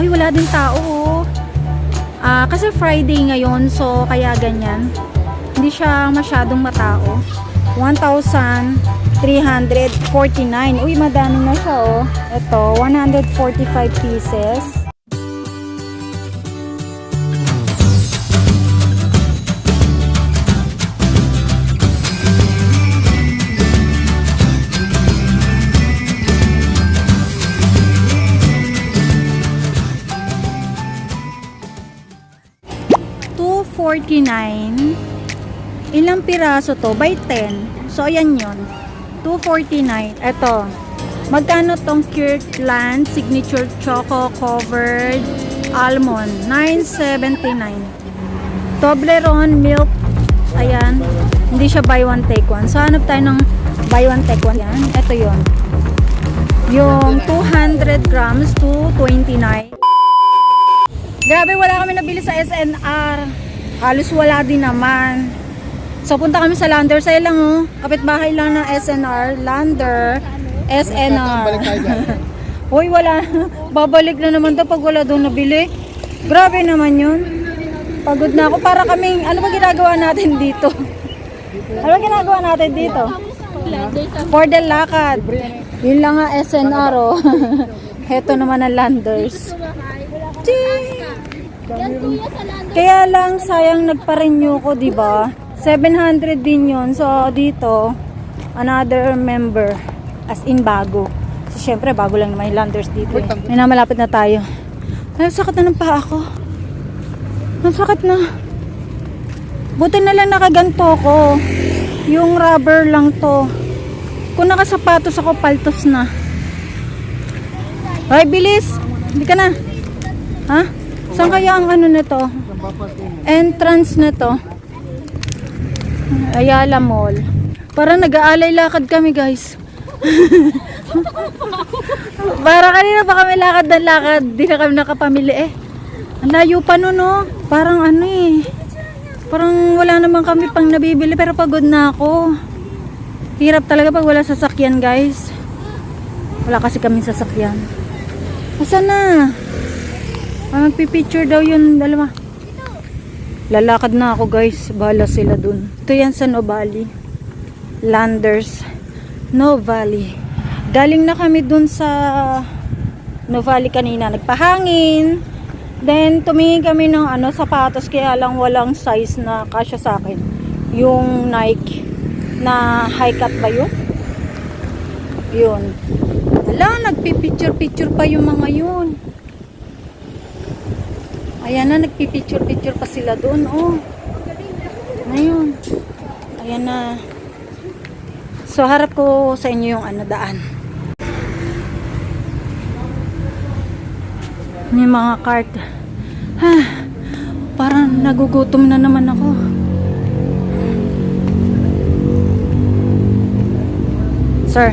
Ay, wala din tao. oh. Ah, kasi Friday ngayon, so kaya ganyan. Hindi siya masyadong matao. 1,349. Uy, madami na siya, oh. Ito, 145 pieces. $249. Ilang piraso to? By 10. So, ayan yun. 249. Ito. Magkano tong Kirkland Signature Choco Covered Almond? 979. Toblerone Milk. Ayan. Hindi siya buy one take one. So, hanap tayo ng buy one take one. Yan. Ito yon Yung 200 grams, 229. Grabe, wala kami nabili sa SNR. Halos wala din naman. So, punta kami sa Lander. Sa'yo lang, oh. Kapitbahay lang ng SNR. Lander. SNR. Uy, wala. Babalik na naman to pag wala doon nabili. Grabe naman yun. Pagod na ako. Para kaming, ano ba ginagawa natin dito? Ano ba ginagawa natin dito? For the lakad. Yun lang nga SNR, oh. Heto naman ang Landers. Ching! Kaya lang sayang nagpa-renew ko, 'di ba? 700 din 'yon. So dito another member as in bago. So syempre bago lang yung landers dito. Eh. May na malapit na tayo. Ay, sakit na ng paa ko. Ang sakit na. Buti na lang nakaganto ko. Yung rubber lang to. Kung nakasapatos ako, paltos na. Ay, bilis! Hindi ka na. Ha? Saan kaya ang ano nito? Entrance na to. Ayala Mall. Para nag-aalay lakad kami, guys. Para kanina pa kami lakad na lakad. Di na kami nakapamili eh. Ang layo pa nun, no? Parang ano eh. Parang wala naman kami pang nabibili pero pagod na ako. Hirap talaga pag wala sasakyan, guys. Wala kasi kami sasakyan. Asa na? Ah, magpipicture daw yun dalawa. Lalakad na ako guys. Bahala sila dun. Ito yan sa Novali. Landers. Novali. Galing na kami dun sa Novali kanina. Nagpahangin. Then tumingin kami ng ano sapatos kaya lang walang size na kasya sa akin. Yung Nike na high cut ba yun? Yun. Wala, nagpipicture-picture pa yung mga yun. Ayan na, nagpipicture-picture pa sila doon, oh. Ayun. Ayan na. So, harap ko sa inyo yung ano, daan. May mga cart. Ha, parang nagugutom na naman ako. Sir,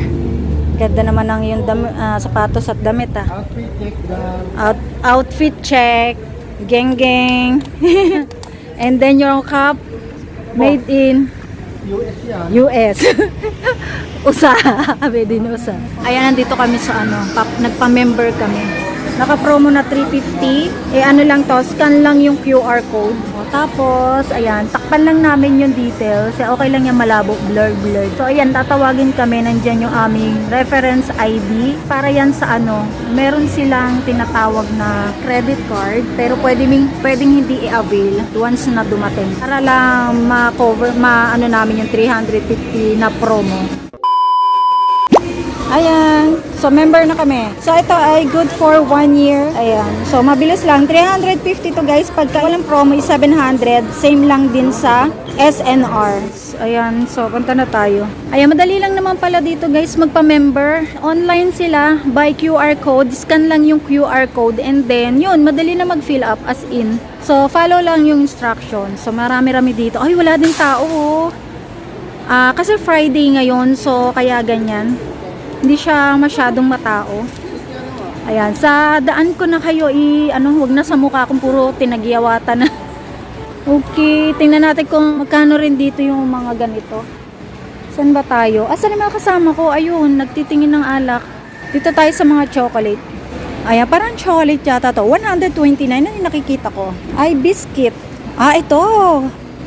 ganda naman ng yung dam, ah, sapatos at damit ah. Outfit check. Out, outfit check. Geng geng. And then your cup made in US yan. US. USA. Made in USA. Ayan, nandito kami sa ano, pap, nagpa-member kami. Naka-promo na 350. Eh ano lang to, scan lang yung QR code. O, tapos, ayan, takpan lang namin yung details. Eh, okay lang yung malabo, blur, blur. So, ayan, tatawagin kami. Nandyan yung aming reference ID. Para yan sa ano, meron silang tinatawag na credit card. Pero pwede ming, pwedeng hindi i-avail once na dumating. Para lang ma-cover, ma-ano namin yung 350 na promo. Ayan. So, member na kami. So, ito ay good for one year. Ayan. So, mabilis lang. 350 to guys. Pagka walang promo is 700. Same lang din sa SNR. Ayan. So, punta na tayo. Ayan. Madali lang naman pala dito guys magpa-member. Online sila. By QR code. Scan lang yung QR code. And then, yun. Madali na mag-fill up as in. So, follow lang yung instructions. So, marami-rami dito. Ay, wala din tao oh. Ah, kasi Friday ngayon. So, kaya ganyan hindi siya masyadong matao. Ayan, sa daan ko na kayo i ano, wag na sa mukha kung puro tinagiyawata na. okay, tingnan natin kung magkano rin dito yung mga ganito. Saan ba tayo? Asan yung mga kasama ko? Ayun, nagtitingin ng alak. Dito tayo sa mga chocolate. Ayan, parang chocolate yata to. 129 na yung nakikita ko. Ay, biscuit. Ah, ito.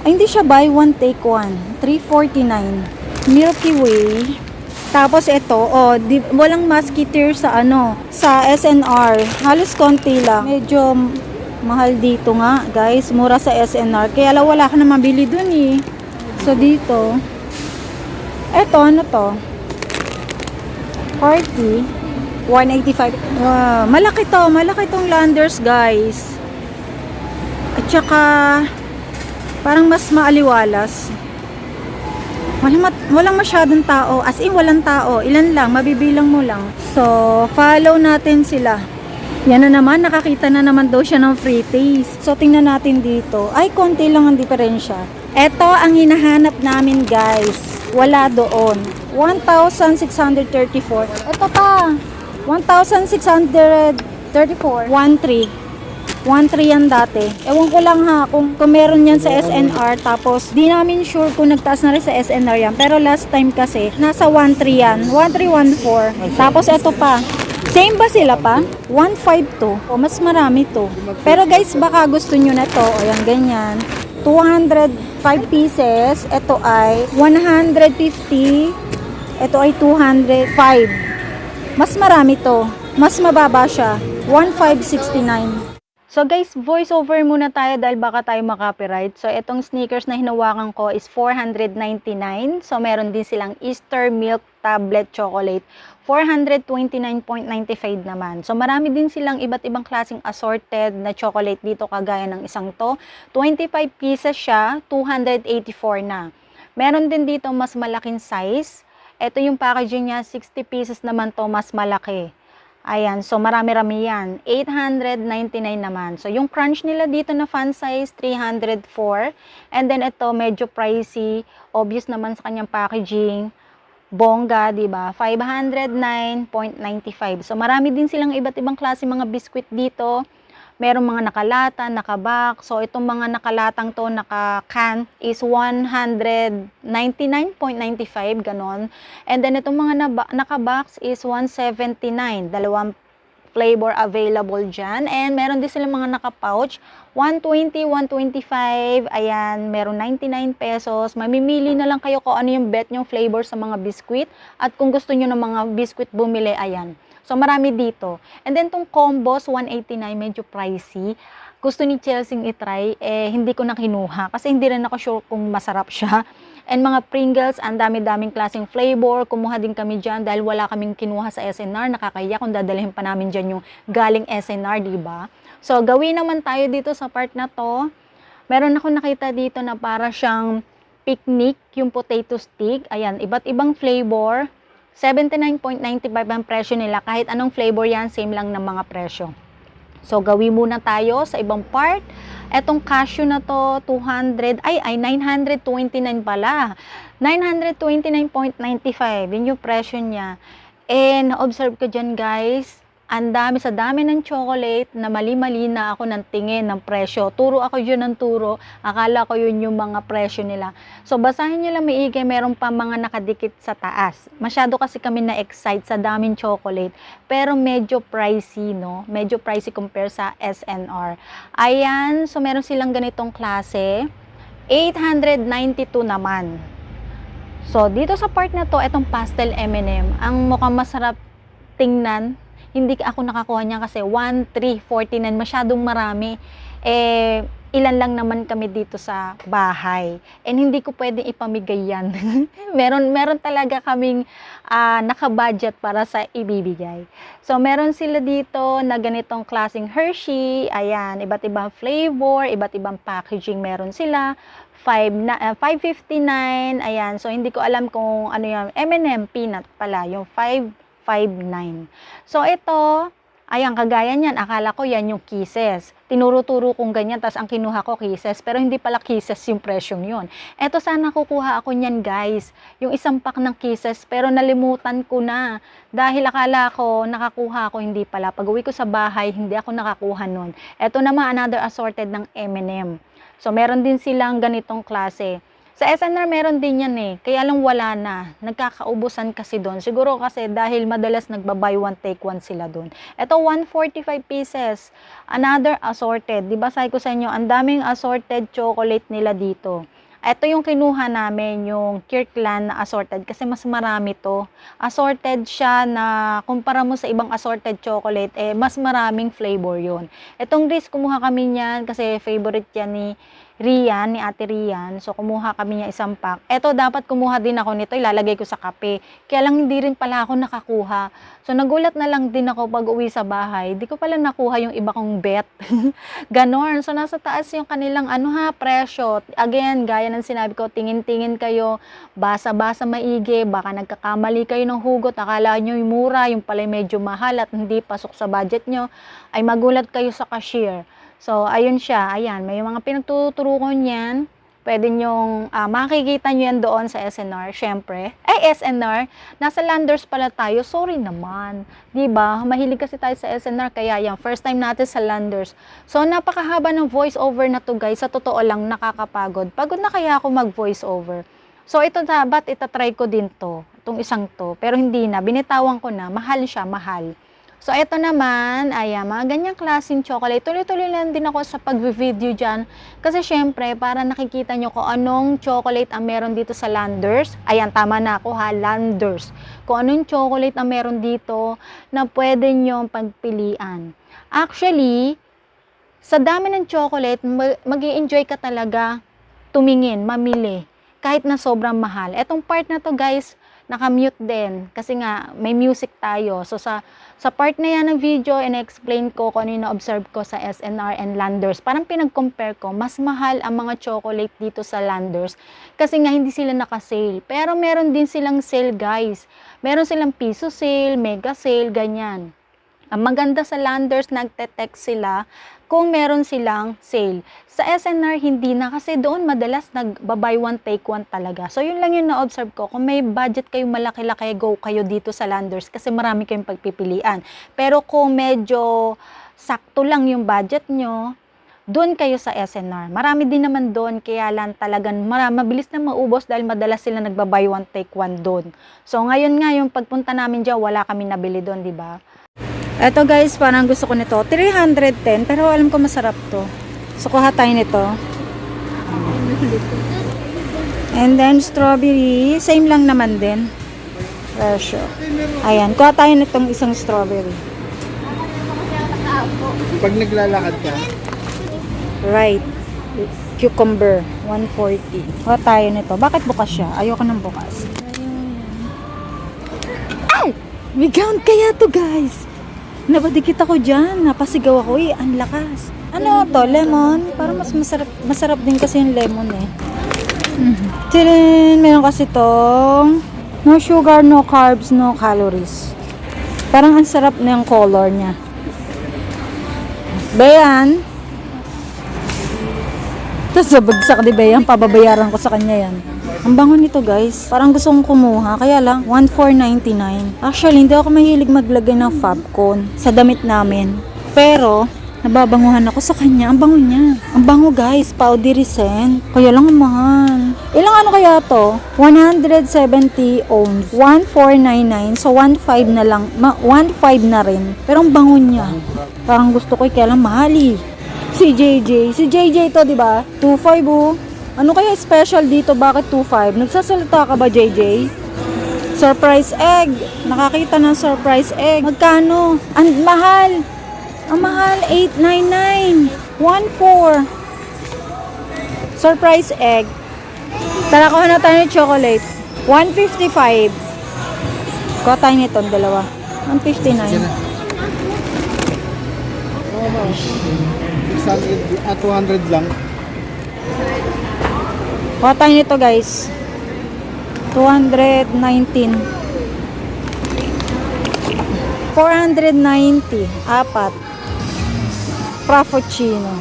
Ay, hindi siya buy one, take one. 349. Milky Way. Tapos ito, oh, di, walang musketeer sa ano, sa SNR. Halos konti lang. Medyo mahal dito nga, guys. Mura sa SNR. Kaya lang wala ka na mabili dun eh. So, dito. Ito, ano to? Party. 185. Wow, malaki to. Malaki tong Landers, guys. At saka, parang mas maaliwalas. Walang, walang masyadong tao. As in, walang tao. Ilan lang, mabibilang mo lang. So, follow natin sila. Yan na naman, nakakita na naman daw siya ng free taste. So, tingnan natin dito. Ay, konti lang ang diferensya. Ito ang hinahanap namin, guys. Wala doon. 1,634. Ito pa. 1,634. 1,3. 1,3 yan dati. Ewan ko lang ha, kung, kung meron yan sa SNR, tapos di namin sure kung nagtaas na rin sa SNR yan. Pero last time kasi, nasa 1,3 yan. 1,314. Tapos ito pa. Same ba sila pa? 152. O, mas marami to. Pero guys, baka gusto nyo na to. O, yan, ganyan. 205 pieces. Ito ay 150. Ito ay 205. Mas marami to. Mas mababa siya. 1569. So guys, voiceover muna tayo dahil baka tayo makopyright. So itong sneakers na hinawakan ko is 499. So meron din silang Easter Milk Tablet Chocolate. 429.95 naman. So marami din silang iba't ibang klaseng assorted na chocolate dito kagaya ng isang to. 25 pieces siya, 284 na. Meron din dito mas malaking size. Ito yung packaging niya, 60 pieces naman to, mas malaki. Ayan, so marami-rami yan. 899 naman. So yung crunch nila dito na fan size, 304. And then ito, medyo pricey. Obvious naman sa kanyang packaging. Bongga, di ba? 509.95. So marami din silang iba't ibang klase mga biscuit dito. Merong mga nakalata, nakabak. So itong mga nakalatang to, naka-can is 199.95 ganon. And then itong mga nakabox is 179. Dalawang flavor available dyan. And meron din silang mga naka-pouch. 120, 125. Ayan, meron 99 pesos. Mamimili na lang kayo kung ano yung bet nyong flavor sa mga biscuit. At kung gusto nyo ng mga biscuit bumili, ayan. So, marami dito. And then, tong combos, 189, medyo pricey. Gusto ni Chelsea itry, eh, hindi ko na kinuha. Kasi hindi rin ako sure kung masarap siya. And mga Pringles, ang dami-daming klaseng flavor. Kumuha din kami dyan dahil wala kaming kinuha sa SNR. Nakakaya kung dadalhin pa namin dyan yung galing SNR, ba? So, gawin naman tayo dito sa part na to. Meron ako nakita dito na para siyang picnic, yung potato stick. Ayan, iba't ibang flavor. 79.95 ang presyo nila. Kahit anong flavor yan, same lang ng mga presyo. So, gawin muna tayo sa ibang part. Etong cashew na to, 200, ay, ay, 929 pala. 929.95, yun yung presyo niya. And, observe ko dyan guys, ang dami sa dami ng chocolate na mali-mali na ako ng tingin ng presyo. Turo ako yun ng turo. Akala ko yun yung mga presyo nila. So, basahin nyo lang maigi, meron pa mga nakadikit sa taas. Masyado kasi kami na-excite sa daming chocolate. Pero medyo pricey, no? Medyo pricey compare sa SNR. Ayan, so meron silang ganitong klase. 892 naman. So, dito sa part na to, itong pastel M&M, ang mukhang masarap tingnan, hindi ako nakakuha niya kasi 1,349, masyadong marami. Eh, ilan lang naman kami dito sa bahay. And hindi ko pwedeng ipamigay yan. meron, meron talaga kaming ah, naka-budget para sa ibibigay. So, meron sila dito na ganitong klaseng Hershey. Ayan, iba't ibang flavor, iba't ibang packaging meron sila. 5 na, ah, 559. Ayan, so hindi ko alam kung ano yung M&M peanut pala, yung 559. So ito, ayan kagaya niyan, akala ko yan yung kisses. Tinuro-turo kong ganyan, tas ang kinuha ko kisses, pero hindi pala kisses yung presyong yun. Ito sana kukuha ako niyan guys, yung isang pack ng kisses, pero nalimutan ko na. Dahil akala ko, nakakuha ako, hindi pala. Pag uwi ko sa bahay, hindi ako nakakuha nun. Ito naman, another assorted ng M&M. So, meron din silang ganitong klase. Sa SNR meron din yan eh. Kaya lang wala na. Nagkakaubusan kasi doon. Siguro kasi dahil madalas nagba-buy one take one sila doon. Ito 145 pieces. Another assorted. 'Di ba sabi ko sa inyo, ang daming assorted chocolate nila dito. Ito yung kinuha namin, yung Kirkland na assorted kasi mas marami to. Assorted siya na kumpara mo sa ibang assorted chocolate, eh mas maraming flavor yon. Itong Reese, kumuha kami niyan kasi favorite yan ni Rian, ni Ate Rian. So, kumuha kami niya isang pack. Ito, dapat kumuha din ako nito. Ilalagay ko sa kape. Kaya lang hindi rin pala ako nakakuha. So, nagulat na lang din ako pag uwi sa bahay. Di ko pala nakuha yung iba kong bet. Ganon. So, nasa taas yung kanilang ano ha, presyo. Again, gaya ng sinabi ko, tingin-tingin kayo, basa-basa maigi, baka nagkakamali kayo ng hugot, akala nyo yung mura, yung pala medyo mahal at hindi pasok sa budget nyo, ay magulat kayo sa cashier. So, ayun siya. Ayan, may mga pinagtuturukan yan. Pwede nyong ah, makikita nyo yan doon sa SNR, syempre. Eh, SNR, nasa Landers pala tayo. Sorry naman. ba Mahilig kasi tayo sa SNR, kaya yan, first time natin sa Landers. So, napakahaba ng voice over na to guys. Sa totoo lang, nakakapagod. Pagod na kaya ako mag-voice over. So, ito dapat, itatry ko din to. Itong isang to. Pero hindi na. Binitawan ko na. Mahal siya, mahal. So, ito naman, ay ah, mga ganyang klaseng chocolate. Tuloy-tuloy lang din ako sa pag-video dyan. Kasi syempre, para nakikita nyo kung anong chocolate ang meron dito sa Landers. Ayan, tama na ako ha, Landers. Kung anong chocolate ang meron dito na pwede nyo pagpilian. Actually, sa dami ng chocolate, mag enjoy ka talaga tumingin, mamili. Kahit na sobrang mahal. Etong part na to guys, naka-mute din. Kasi nga, may music tayo. So, sa, sa part na yan ng video, in-explain ko kung ano na-observe ko sa SNR and Landers. Parang pinag-compare ko, mas mahal ang mga chocolate dito sa Landers. Kasi nga, hindi sila naka-sale. Pero meron din silang sale, guys. Meron silang piso sale, mega sale, ganyan. Ang maganda sa Landers, nagte-text sila kung meron silang sale. Sa SNR, hindi na kasi doon madalas nag-buy one, take one talaga. So, yun lang yung na-observe ko. Kung may budget kayo malaki-laki, go kayo dito sa Landers kasi marami kayong pagpipilian. Pero kung medyo sakto lang yung budget nyo, doon kayo sa SNR. Marami din naman doon, kaya lang talagang marami, mabilis na maubos dahil madalas sila nagba-buy one, take one doon. So, ngayon nga, yung pagpunta namin dyan, wala kami nabili doon, di ba? Eto guys, parang gusto ko nito. 310, pero alam ko masarap to. So, kuha tayo nito. And then, strawberry. Same lang naman din. Presyo. Ayan, kuha tayo nitong isang strawberry. Pag naglalakad ka, Right. Cucumber, 140. Kuha tayo nito. Bakit bukas siya? Ayoko ng bukas. Ay! May gown kaya to guys. Nabadikit ako dyan. Napasigaw ako eh. Ang lakas. Ano to? Lemon? Parang mas masarap, masarap din kasi yung lemon eh. Mhm. Tirin! Meron kasi tong no sugar, no carbs, no calories. Parang ang sarap na yung color niya. Bayan. Tapos sabagsak di ba? Pababayaran ko sa kanya yan. Ang bango nito guys. Parang gusto kong kumuha. Kaya lang, 1,499. Actually, hindi ako mahilig maglagay ng Fabcon sa damit namin. Pero, nababanguhan ako sa kanya. Ang bango niya. Ang bango guys. Powdery scent. Kaya lang ang mahal. Ilang ano kaya to? 170 ohms. 1,499. So, 1,500 na lang. Ma 1,500 na rin. Pero ang bango niya. Parang gusto ko eh, kaya lang mahal eh. Si JJ. Si JJ to, di ba? 2.5 oh. Ano kaya special dito? Bakit 2.5? Nagsasalita ka ba, JJ? Surprise egg. Nakakita ng surprise egg. Magkano? Ang mahal. Ang mahal. 8.99. 1.4. Surprise egg. Tara, kuha na tayo ng chocolate. 155. Kuha tayo nito, dalawa. 159. Oo, ma'am. 600, ah, 200 lang. Kuha tayo nito guys. 219. 490. Apat. Frappuccino.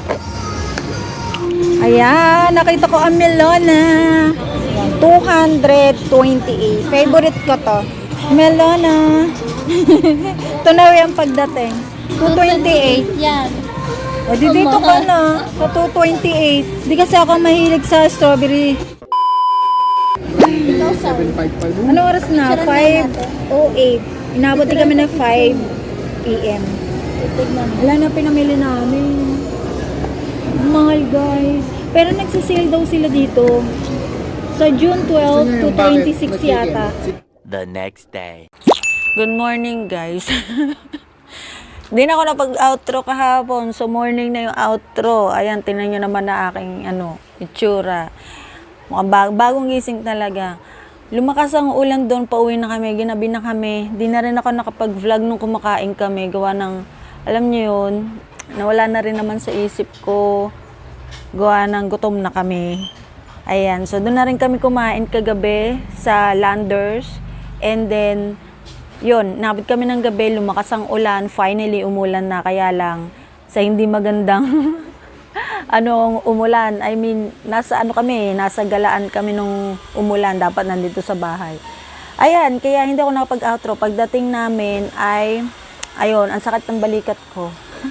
Ayan, nakita ko ang Melona. Ayan, 228. Favorite ko to. Melona. Na yung pagdating. 228. Yan. O, di dito ka na. Sa 228. Di kasi ako mahilig sa strawberry. 755. Ano oras na? 5.08. Inabot din kami ng 5 p.m. Wala na pinamili namin. Mahal guys. Pero nagsisale daw sila dito. Sa June 12 to 26 yata. the next day. Good morning guys. Hindi na ako napag-outro kahapon. So morning na yung outro. Ayan, tingnan nyo naman na aking ano, itsura. Mukhang bag- bagong gising talaga. Lumakas ang ulan doon, pauwi na kami, ginabi na kami. Di na rin ako nakapag-vlog nung kumakain kami. Gawa ng, alam nyo yun, nawala na rin naman sa isip ko. Gawa ng gutom na kami. Ayan, so doon na rin kami kumain kagabi sa Landers. And then, yun, nabot kami ng gabi, lumakas ang ulan, finally umulan na, kaya lang, sa hindi magandang, anong umulan, I mean, nasa ano kami, nasa galaan kami nung umulan, dapat nandito sa bahay. Ayan, kaya hindi ako nakapag-outro. Pagdating namin ay, ayun, ang sakit ng balikat ko.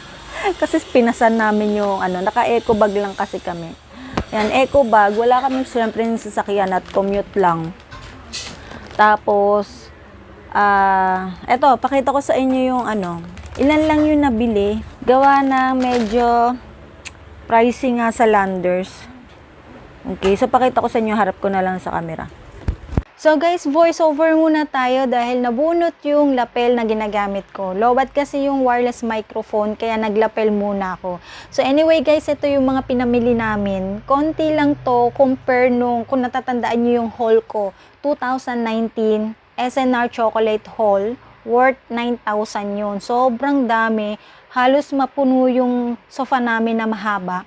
kasi pinasan namin yung, ano, naka-eco bag lang kasi kami. Yan, eco bag, wala kami siyempre ng sasakyan at commute lang. Tapos, ah, eto, pakita ko sa inyo yung ano, ilan lang yung nabili. Gawa na medyo pricey nga sa Landers. Okay, so pakita ko sa inyo, harap ko na lang sa camera. So guys, voice over muna tayo dahil nabunot yung lapel na ginagamit ko. Lowbat kasi yung wireless microphone kaya naglapel muna ako. So anyway guys, ito yung mga pinamili namin. Konti lang to compare nung kung natatandaan nyo yung haul ko. 2019 SNR Chocolate Haul worth 9,000 yun. Sobrang dami. Halos mapuno yung sofa namin na mahaba.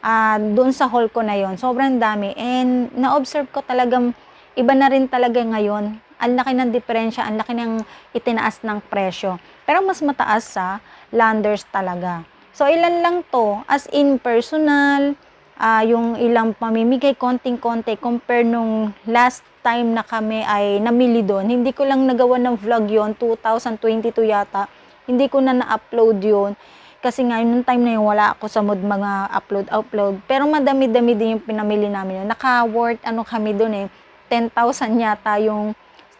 Ah, doon sa hall ko na yon sobrang dami and na-observe ko talagang iba na rin talaga ngayon ang laki ng diferensya ang laki ng itinaas ng presyo pero mas mataas sa landers talaga so ilan lang to as in personal ah, yung ilang pamimigay konting-konti compare nung last time na kami ay namili doon hindi ko lang nagawa ng vlog yon 2022 yata hindi ko na na-upload yun kasi nga, nung time na yun, wala ako sa mood mga upload-upload. Pero madami-dami din yung pinamili namin yun. Naka-worth, ano kami dun eh, 10,000 yata yung,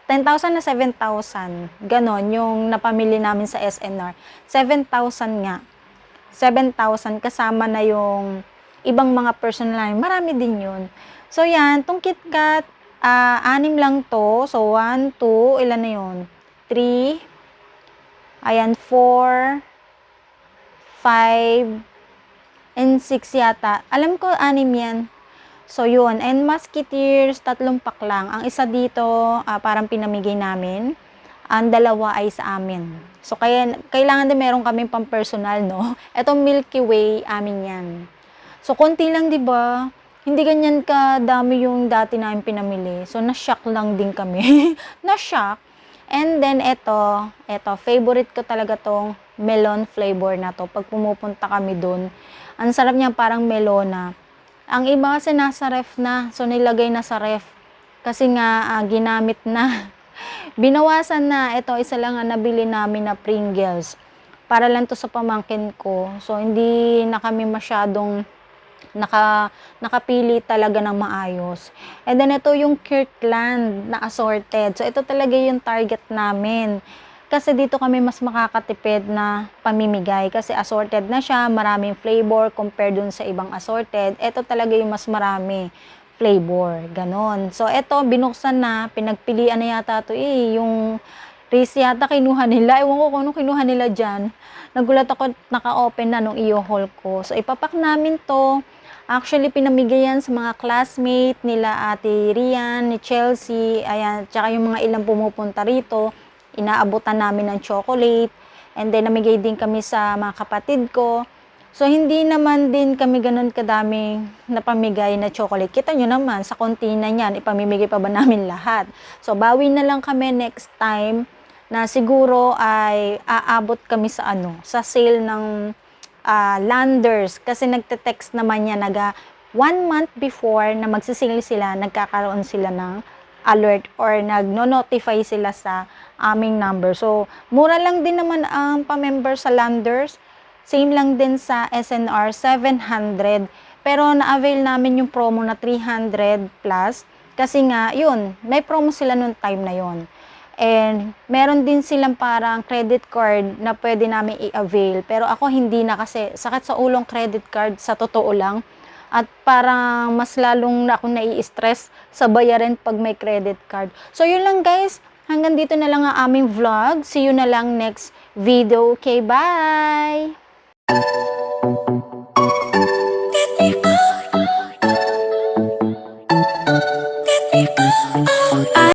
10,000 na 7,000. Ganon, yung napamili namin sa SNR. 7,000 nga. 7,000 kasama na yung ibang mga personal namin. Marami din yun. So yan, tong KitKat, ah, anim lang to. So 1, 2, ilan na yun? 3, ayan, 4, 5, and 6 yata. Alam ko, anim yan. So, yun. And musketeers, tatlong pack lang. Ang isa dito, ah, parang pinamigay namin. Ang dalawa ay sa amin. So, kaya, kailangan din meron kami pang personal, no? Etong Milky Way, amin yan. So, konti lang, di ba? Hindi ganyan ka dami yung dati namin pinamili. So, na-shock lang din kami. na-shock. And then, eto, eto, favorite ko talaga tong melon flavor na to. Pag pumupunta kami dun, ang sarap niya parang melona. Ang iba kasi nasa ref na, so nilagay na sa ref. Kasi nga, ah, ginamit na. Binawasan na, ito isa lang ang nabili namin na Pringles. Para lang to sa pamangkin ko. So, hindi na kami masyadong naka, nakapili talaga ng maayos. And then, ito yung Kirkland na assorted. So, ito talaga yung target namin. Kasi dito kami mas makakatipid na pamimigay. Kasi assorted na siya, maraming flavor compared dun sa ibang assorted. Ito talaga yung mas marami flavor. Ganon. So, ito, binuksan na, pinagpilian na yata to eh. Yung Reese yata kinuha nila. Ewan ko kung anong kinuha nila dyan. Nagulat ako, naka-open na nung iyo haul ko. So, ipapak namin to. Actually, pinamigay yan sa mga classmate nila Ate Rian, ni Chelsea, ayan, tsaka yung mga ilang pumupunta rito. Inaabutan namin ng chocolate. And then, namigay din kami sa mga kapatid ko. So, hindi naman din kami ganun kadaming napamigay na chocolate. Kita nyo naman, sa konti na yan, ipamimigay pa ba namin lahat? So, bawi na lang kami next time na siguro ay aabot kami sa ano, sa sale ng ah, landers. Kasi nagte-text naman niya, naga one month before na magsisale sila, nagkakaroon sila ng alert or nagno-notify sila sa aming number. So, mura lang din naman ang pa-member sa landers. Same lang din sa SNR, 700. Pero na-avail namin yung promo na 300 plus. Kasi nga, yun, may promo sila nung time na yun. And meron din silang parang credit card na pwede namin i-avail. Pero ako hindi na kasi sakit sa ulong credit card sa totoo lang. At parang mas lalong na ako nai-stress sa bayarin pag may credit card. So yun lang guys. Hanggang dito na lang ang aming vlog. See you na lang next video. Okay, bye!